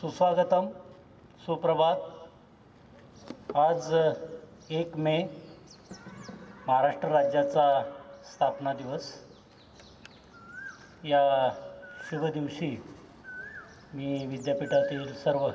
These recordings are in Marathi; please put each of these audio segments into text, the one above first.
सुस्वागतम सुप्रभात. आज एक मे महाराष्ट्र राज्याचा स्थापना दिवस. या शुभदिवशी मी विद्यापीठातील सर्व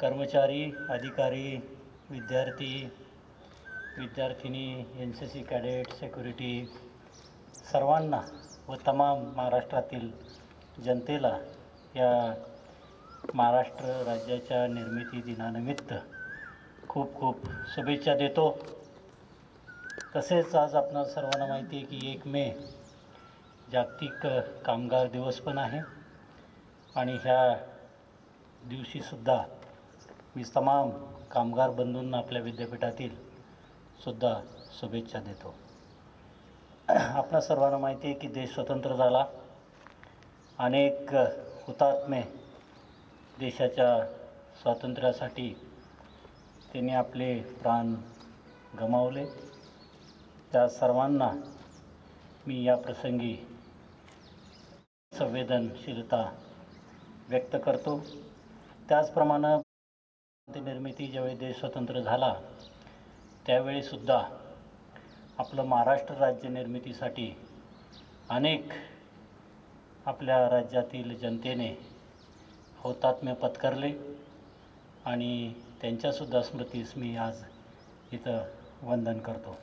कर्मचारी अधिकारी विद्यार्थी विद्यार्थिनी N C C cadet security सर्वांना व तमाम महाराष्ट्रातील जनतेला या महाराष्ट्र राज्याच्या निर्मिती दिनानिमित्त खूप खूप शुभेच्छा देतो. तसेच आज आपणा सर्वांना माहिती आहे की एक मे जागतिक कामगार दिवस पण आहे. आणि ह्या दिवशीसुद्धा मी तमाम कामगार बंधूंना आपल्या विद्यापीठातील सुद्धा शुभेच्छा देतो. आपणा सर्वांना माहिती आहे की देश स्वतंत्र झाला. अनेक हुतात्मे देशाच्या स्वातंत्र्यासाठी त्यांनी आपले प्राण गमावले. त्या सर्वांना मी या प्रसंगी संवेदनशीलता व्यक्त करतो. त्याचप्रमाणे निर्मिती ज्यावेळी देश स्वतंत्र झाला त्यावेळीसुद्धा आपलं महाराष्ट्र राज्य निर्मितीसाठी अनेक आपल्या राज्यातील जनतेने हौतात्म्य पत्करले. आणि त्यांच्यासुद्धा स्मृतीस मी आज इथं वंदन करतो.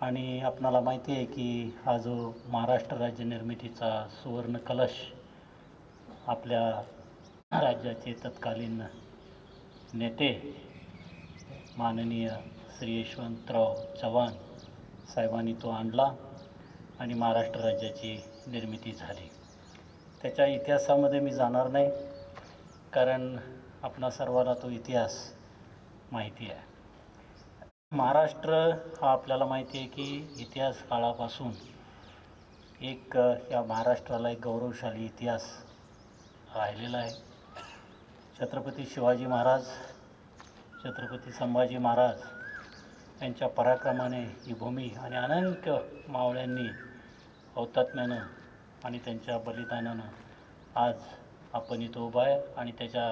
आणि आपणाला माहिती आहे की हा जो महाराष्ट्र राज्य निर्मितीचा सुवर्ण कलश आपल्या राज्याचे तत्कालीन नेते माननीय श्री यशवंतराव चव्हाण साहेबांनी तो आणला आणि महाराष्ट्र राज्याची निर्मिती झाली. त्याच्या इतिहासामध्ये मी जाणार नाही. कारण आपणा सर्वांना तो इतिहास माहिती आहे. महाराष्ट्र हा आपल्याला माहिती आहे की इतिहास काळापासून एक या महाराष्ट्राला एक गौरवशाली इतिहास राहिलेला आहे. छत्रपती शिवाजी महाराज छत्रपती संभाजी महाराज यांच्या पराक्रमाने ही भूमी आणि अनंत मावळ्यांनी हौतात्म्यानं आणि त्यांच्या बलिदानानं आज आपण इथं उभा आहे आणि त्याच्या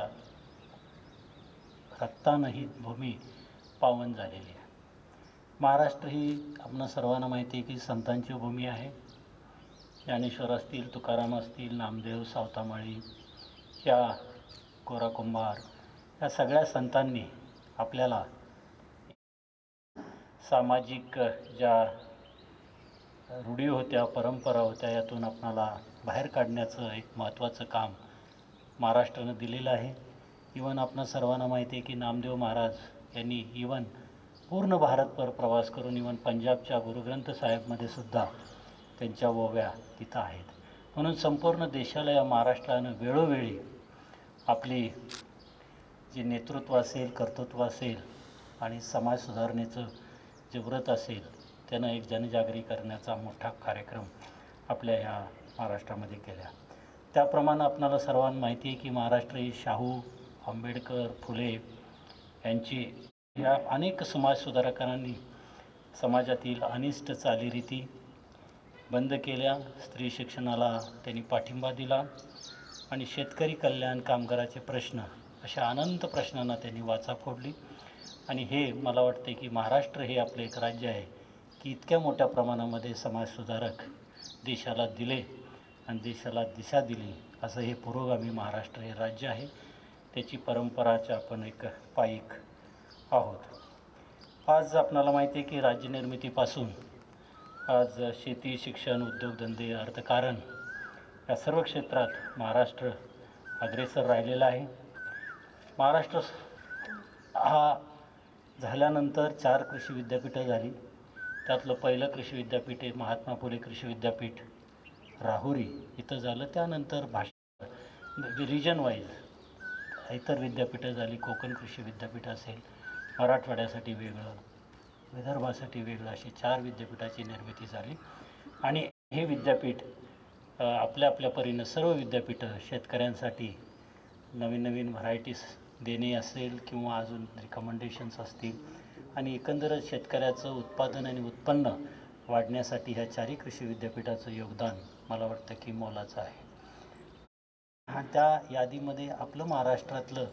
रक्तानं ही भूमी पावन झालेली आहे. महाराष्ट्र ही आपणा सर्वांना माहिती आहे की संतांची भूमी आहे. ज्ञानेश्वर असतील तुकाराम असतील नामदेव सावतामाळी या कोरा कुंभार या सगळ्या संतांनी आपल्याला सामाजिक ज्या रूढी होत्या परंपरा होत्या यातून आपणाला बाहेर काढण्याचं एक महत्त्वाचं काम महाराष्ट्रानं दिलेलं आहे. इवन आपणा सर्वांना माहिती आहे की नामदेव महाराज यांनी इवन पूर्ण भारतभर प्रवास करून इवन पंजाबच्या गुरुग्रंथ साहेबमध्ये सुद्धा त्यांच्या ओव्या तिथं आहेत. म्हणून संपूर्ण देशाला या महाराष्ट्रानं वेळोवेळी आपली जे नेतृत्व असेल कर्तृत्व असेल आणि समाज सुधारणेचं जे व्रत असेल त्यानं एक जनजागरी करण्याचा मोठा कार्यक्रम आपल्या ह्या महाराष्ट्रामध्ये केला. त्याप्रमाणे आपणाला सर्वांना माहिती आहे की महाराष्ट्र ही शाहू आंबेडकर फुले यांची या अनेक समाजसुधारकांनी समाजातील अनिष्ट चालीरीती बंद केल्या. स्त्री शिक्षणाला त्यांनी पाठिंबा दिला आणि शेतकरी कल्याण कामगाराचे प्रश्न अशा अनंत प्रश्नांना त्यांनी वाचा फोडली. आणि हे मला वाटते की महाराष्ट्र हे आपलं एक राज्य आहे की इतक्या मोठ्या प्रमाणामध्ये समाजसुधारक देशाला दिले. आणि देशाला दिशा दिली असं हे पुरोगामी महाराष्ट्र हे राज्य आहे. त्याची परंपराच्या आपण एक पाईक आहोत. आज आपणाला माहिती आहे की राज्यनिर्मितीपासून आज शेती शिक्षण उद्योगधंदे अर्थकारण या सर्व क्षेत्रात महाराष्ट्र अग्रेसर राहिलेला आहे. महाराष्ट्र हा झाल्यानंतर चार कृषी विद्यापीठं झाली. त्यातलं पहिलं कृषी विद्यापीठ हे महात्मा फुले कृषी विद्यापीठ. राहुरी. इथं झालं त्यानंतर भाषा रिजन वाईज इतर विद्यापीठं झाली कोकण कृषी विद्यापीठ असेल मराठवाड्यासाठी वेगळं विदर्भासाठी वेगळं अशी चार विद्यापीठाची निर्मिती झाली. आणि हे विद्यापीठ आपल्या आपल्या परीनं सर्व विद्यापीठं शेतकऱ्यांसाठी नवीन नवीन व्हरायटीज देणे असेल किंवा अजून रिकमेंडेशन्स असतील. आणि एकंदरच शेतकऱ्याचं उत्पादन आणि उत्पन्न वाढण्यासाठी ह्या चारही कृषी विद्यापीठाचं योगदान मला वाटतं की मोलाचं आहे. त्या यादीमध्ये आपलं महाराष्ट्रातलं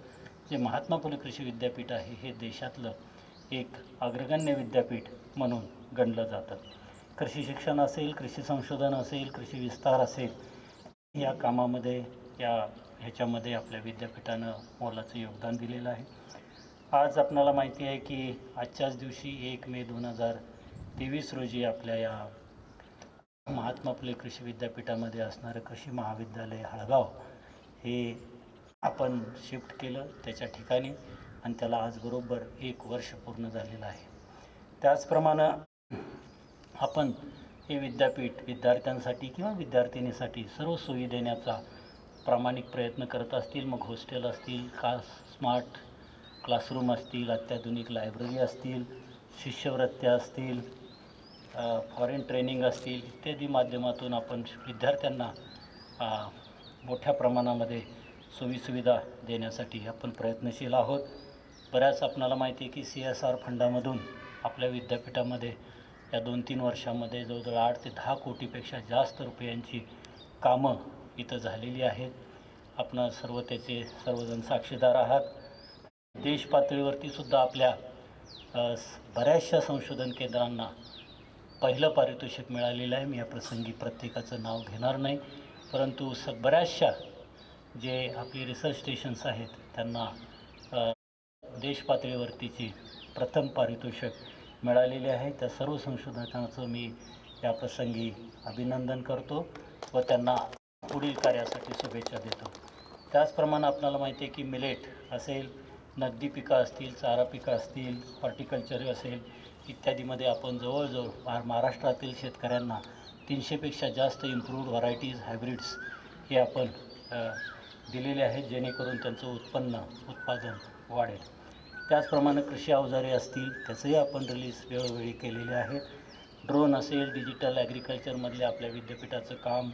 जे महात्मा फुले कृषी विद्यापीठ आहे हे देशातलं एक अग्रगण्य विद्यापीठ म्हणून गणलं जातं. कृषी शिक्षण असेल कृषी संशोधन असेल कृषी विस्तार असेल या कामामध्ये या ह्याच्यामध्ये आपल्या विद्यापीठानं मोलाचं योगदान दिलेलं आहे. आज आपणाला माहिती आहे की आजच्याच दिवशी एक मे दोन हजार तेवीस रोजी आपल्या या महात्मा फुले कृषी विद्यापीठामध्ये असणारं कृषी महाविद्यालय हळगाव हे आपण शिफ्ट केलं त्याच्या ठिकाणी आणि त्याला आज बरोबर एक वर्ष पूर्ण झालेलं आहे. त्याचप्रमाणे आपण हे विद्यापीठ विद्यार्थ्यांसाठी किंवा विद्यार्थिनीसाठी सर्व सोयी देण्याचा प्रामाणिक प्रयत्न करत असतील मग हॉस्टेल असतील का स्मार्ट क्लासरूम असतील अत्याधुनिक लायब्ररी असतील शिष्यवृत्त्या असतील फॉरेन ट्रेनिंग असतील इत्यादी माध्यमातून आपण विद्यार्थ्यांना मोठ्या प्रमाणामध्ये सोयीसुविधा देण्यासाठी आपण प्रयत्नशील आहोत. बऱ्याच आपणाला माहिती आहे की सी एस आर फंडामधून आपल्या विद्यापीठामध्ये या दोन तीन वर्षामध्ये जवळजवळ आठ ते दहा कोटीपेक्षा जास्त रुपयांची कामं इथं झालेली आहेत. आपण सर्व त्याचे सर्वजण साक्षीदार आहात. देश पातळीवरती सुद्धा आपल्या बऱ्याचशा संशोधन केंद्रांना पहिलं पारितोषिक मिळालेलं आहे. मी या प्रसंगी प्रत्येकाचं नाव घेणार नाही. परंतु स बऱ्याचशा जे आपली रिसर्च स्टेशन्स आहेत त्यांना देशपातळीवरतीची प्रथम पारितोषिक मिळालेले आहे. त्या सर्व संशोधकांचं मी या प्रसंगी अभिनंदन करतो व त्यांना पुढील कार्यासाठी शुभेच्छा देतो. त्याचप्रमाणे आपल्याला माहिती आहे की मिलेट असेल नगदी पिकं असतील चारा पिकं असतील हॉर्टिकल्चर असेल इत्यादीमध्ये आपण जवळजवळ महा महाराष्ट्रातील शेतकऱ्यांना तीनशेपेक्षा जास्त इम्प्रूव्ड व्हरायटीज हायब्रिड्स हे आपण दिलेले आहेत जेणेकरून त्यांचं उत्पन्न उत्पादन वाढेल. त्याचप्रमाणे कृषी अवजारे असतील त्याचंही आपण रिलीज वेळोवेळी केलेले आहेत ड्रोन असेल डिजिटल ॲग्रिकल्चरमधले आपल्या विद्यापीठाचं काम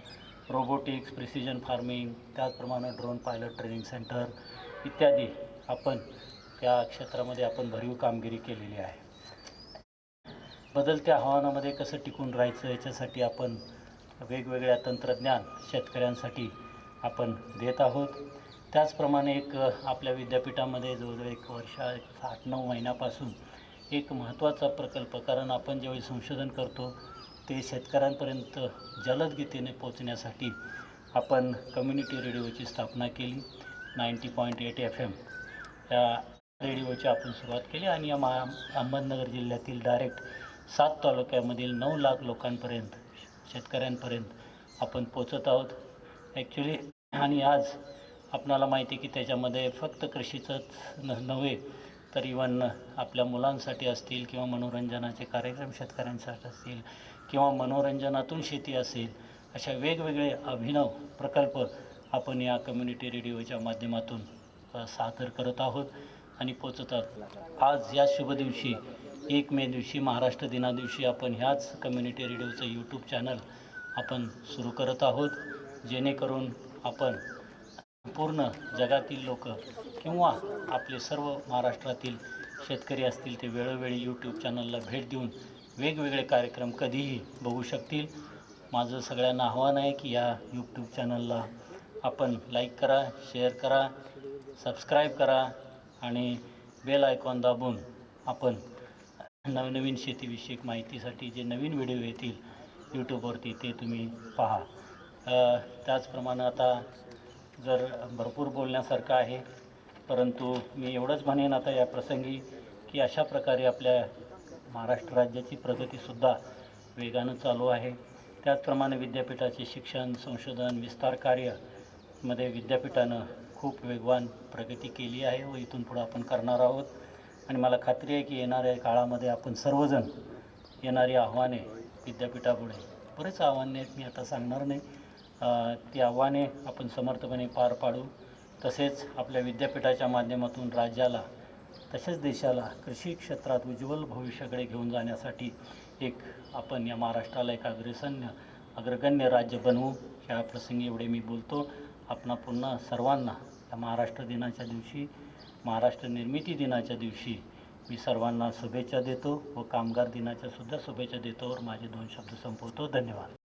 रोबोटिक्स प्रिसिजन फार्मिंग त्याचप्रमाणे ड्रोन पायलट ट्रेनिंग सेंटर इत्यादी. आपण त्या क्षेत्रामध्ये आपण भरीव कामगिरी केलेली आहे. बदलत्या हवामानामध्ये कसं टिकून राहायचं याच्यासाठी आपण वेगवेगळ्या तंत्रज्ञान शेतकऱ्यांसाठी आपण देत आहोत. त्याचप्रमाणे एक आपल्या विद्यापीठामध्ये जवळजवळ एक वर्ष एक आठ नऊ महिन्यापासून एक महत्त्वाचा प्रकल्प कारण आपण ज्यावेळी संशोधन करतो ते शेतकऱ्यांपर्यंत जलदगतीने पोचण्यासाठी आपण कम्युनिटी रेडिओची स्थापना केली ninety point eight F M. या रेडिओची आपण सुरुवात केली आणि या मा अहमदनगर जिल्ह्यातील डायरेक्ट सात तालुक्यामधील नऊ लाख लोकांपर्यंत शेतकऱ्यांपर्यंत आपण पोचत आहोत. ॲक्च्युली आणि आज आपणाला माहिती आहे की त्याच्यामध्ये फक्त कृषीचंच न नव्हे तर इवन आपल्या मुलांसाठी असतील किंवा मनोरंजनाचे कार्यक्रम शेतकऱ्यांसाठी असतील किंवा मनोरंजनातून शेती असेल अशा वेगवेगळे अभिनव प्रकल्प आपण या कम्युनिटी रेडिओच्या माध्यमातून सादर करत आहोत आणि पोचत आहोत आज या शुभ दिवशी एक मे दिवशी महाराष्ट्र दिनादिवशी आपण ह्याच कम्युनिटी रेडिओचं यूट्यूब चॅनल आपण सुरू करत आहोत. जेणेकरून आपण पूर्ण जगातील लोक किंवा आपले सर्व महाराष्ट्रातील शेतकरी असतील ते वेळोवेळी यूट्यूब चॅनलला भेट देऊन वेगवेगळे कार्यक्रम कधीही बघू शकतील. माझं सगळ्यांना आव्हान आहे की या यूट्यूब चॅनलला आपण लाईक करा शेअर करा. सबस्क्राईब करा आणि बेल आयकॉन दाबून आपण नवनवीन शेतीविषयक माहितीसाठी जे नवीन व्हिडिओ येतील यूट्यूबवरती ते तुम्ही पहा. त्याचप्रमाणे आता जर भरपूर बोलण्यासारखं आहे परंतु मी एवढंच म्हणेन आता या प्रसंगी की अशा प्रकारे आपल्या महाराष्ट्र राज्याची प्रगतीसुद्धा वेगानं चालू आहे. त्याचप्रमाणे विद्यापीठाचे शिक्षण संशोधन विस्तार कार्यामध्ये विद्यापीठानं खूप वेगवान प्रगती केली आहे व इथून पुढं आपण करणार आहोत. आणि मला खात्री आहे की येणाऱ्या काळामध्ये आपण सर्वजण येणारी आव्हाने विद्यापीठापुढे बरेच आव्हाने आहेत मी आता सांगणार नाही. ती आव्हाने आपण समर्थपणे पार पाडू. तसेच आपल्या विद्यापीठाच्या माध्यमातून राज्याला तसेच देशाला कृषी क्षेत्रात उज्ज्वल भविष्याकडे घेऊन जाण्यासाठी एक आपण या महाराष्ट्राला एक अग्रसन्य अग्रगण्य राज्य बनवू. ह्या प्रसंगी एवढे मी बोलतो. आपणा पुन्हा सर्वांना त्या महाराष्ट्र दिनाच्या दिवशी महाराष्ट्र निर्मिती दिनाच्या दिवशी मी सर्वांना शुभेच्छा देतो व कामगार दिनाच्या सुद्धा शुभेच्छा देतो व माझे दोन शब्द संपवतो. धन्यवाद.